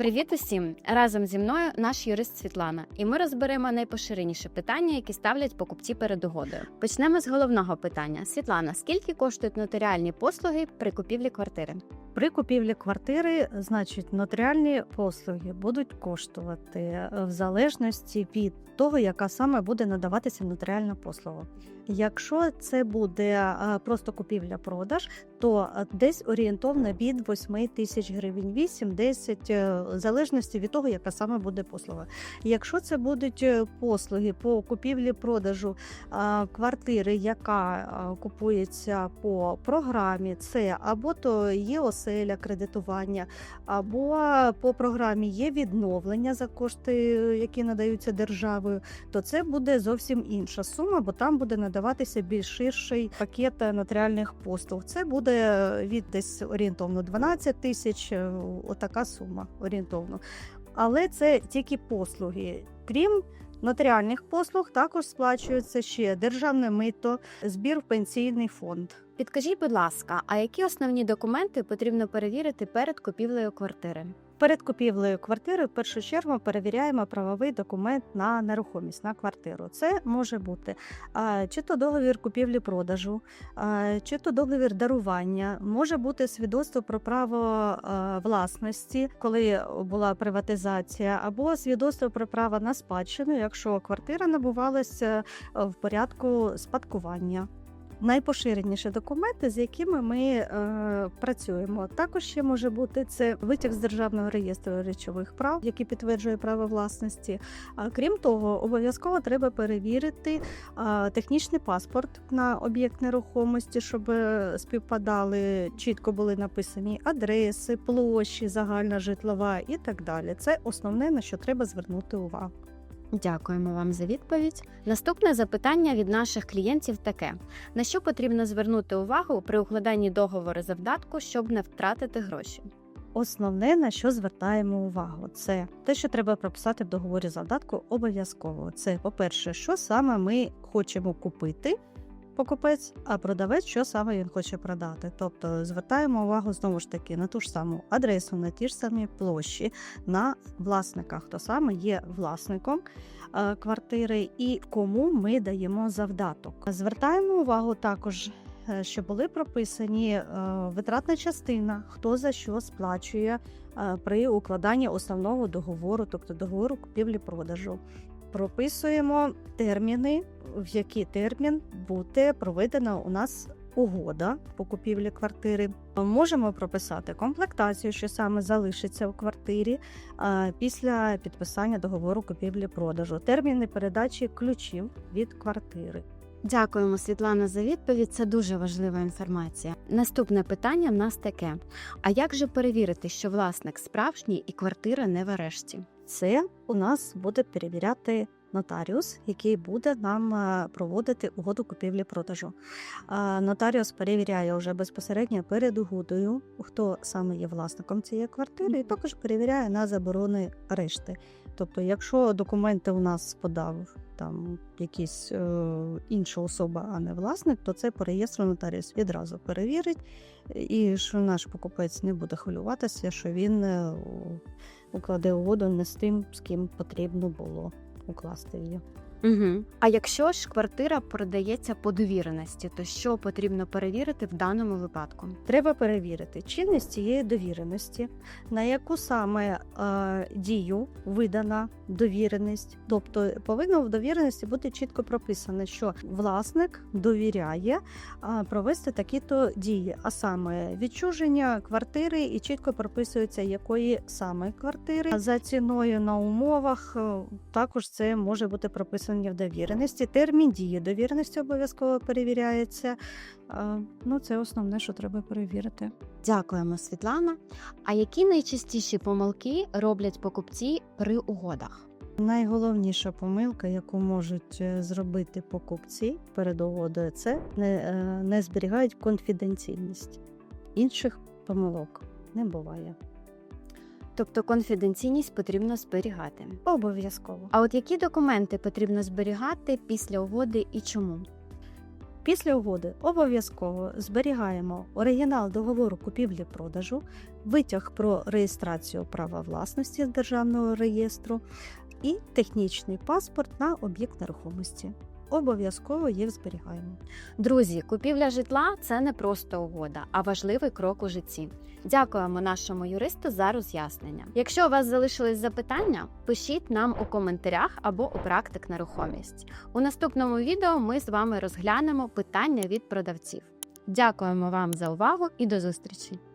Привіт усім! Разом зі мною наш юрист Світлана, і ми розберемо найпоширеніші питання, які ставлять покупці перед угодою. Почнемо з головного питання. Світлана, скільки коштують нотаріальні послуги при купівлі квартири? При купівлі квартири, значить, нотаріальні послуги будуть коштувати е, в залежності від того, яка саме буде надаватися нотаріальна послуга. Якщо це буде е, просто купівля-продаж, то е, десь орієнтовно від 8 тисяч гривень, 8-10, е, в залежності від того, яка саме буде послуга. Якщо це будуть послуги по купівлі-продажу квартири, яка купується по програмі, це або то є оселя кредитування, або по програмі є відновлення за кошти, які надаються державою, то це буде зовсім інша сума, бо там буде надаватися більш ширший пакет нотаріальних послуг. Це буде від десь орієнтовно 12 тисяч, е, отака сума орієнтовно. Але це тільки послуги. Крім нотаріальних послуг, також сплачується ще державне мито, збір в пенсійний фонд. Підкажіть, будь ласка, а які основні документи потрібно перевірити перед купівлею квартири? Перед купівлею квартири в першу чергу перевіряємо правовий документ на нерухомість на квартиру. Це може бути чи то договір купівлі-продажу, чи то договір дарування, може бути свідоцтво про право власності, коли була приватизація, або свідоцтво про право на спадщину, якщо квартира набувалася в порядку спадкування. Найпоширеніші документи, з якими ми е, працюємо. Також ще може бути це витяг з державного реєстру речових прав, який підтверджує право власності. А крім того, обов'язково треба перевірити е, технічний паспорт на об'єкт нерухомості, щоб е, співпадали, чітко були написані адреси, площі, загальна житлова і так далі. Це основне на що треба звернути увагу. Дякуємо вам за відповідь. Наступне запитання від наших клієнтів таке: на що потрібно звернути увагу при укладанні договору завдатку, щоб не втратити гроші? Основне, на що звертаємо увагу, це те, що треба прописати в договорі завдатку обов'язково. Це, по-перше, що саме ми хочемо купити, покупець, а продавець, що саме він хоче продати. Тобто звертаємо увагу знову ж таки на ту ж саму адресу, на ті ж самі площі, на власника, хто саме є власником е, квартири і кому ми даємо завдаток. Звертаємо увагу також. е, Що були прописані е, витратна частина, хто за що сплачує при укладанні основного договору, тобто договору купівлі-продажу. Прописуємо терміни, в який термін буде проведена у нас угода по купівлі квартири. Можемо прописати комплектацію, що саме залишиться у квартирі після підписання договору купівлі-продажу, терміни передачі ключів від квартири. Дякуємо, Світлана, за відповідь. Це дуже важлива інформація. Наступне питання в нас таке: а як же перевірити, що власник справжній і квартира не в арешті? Це у нас буде перевіряти нотаріус, який буде нам е, проводити угоду купівлі-продажу. А Нотаріус перевіряє вже безпосередньо перед угодою, хто саме є власником цієї квартири, і також перевіряє на заборони решти. Тобто, якщо документи у нас подав там якісь е, інша особа, а не власник, то це по реєстру нотаріус відразу перевірить, і що наш покупець не буде хвилюватися, що він е, укладе угоду не з тим, з ким потрібно було укласти її. Угу. А якщо ж квартира продається по довіреності, то що потрібно перевірити в даному випадку? Треба перевірити чинність цієї довіреності, на яку саме е, дію видана довіреність. Тобто повинно в довіреності бути чітко прописано, що власник довіряє е, провести такі-то дії, а саме відчуження квартири, і чітко прописується, якої саме квартири за ціною на умовах. е, Також це може бути прописано в довіреності. Термін дії довіреності обов'язково перевіряється. Ну, це основне, що треба перевірити. Дякуємо, Світлана. А які найчастіші помилки роблять покупці при угодах? Найголовніша помилка, яку можуть е, зробити покупці перед угодою, це не, е, не зберігають конфіденційність. Інших помилок не буває. Тобто конфіденційність потрібно зберігати. Обов'язково. А от які документи потрібно зберігати після угоди і чому? Після угоди обов'язково зберігаємо оригінал договору купівлі-продажу, витяг про реєстрацію права власності з державного реєстру і технічний паспорт на об'єкт нерухомості. Обов'язково їх зберігаємо. Друзі, купівля житла це не просто угода, а важливий крок у житті. Дякуємо нашому юристу за роз'яснення. Якщо у вас залишились запитання, пишіть нам у коментарях або у практик нерухомість. У наступному відео ми з вами розглянемо питання від продавців. Дякуємо вам за увагу і до зустрічі!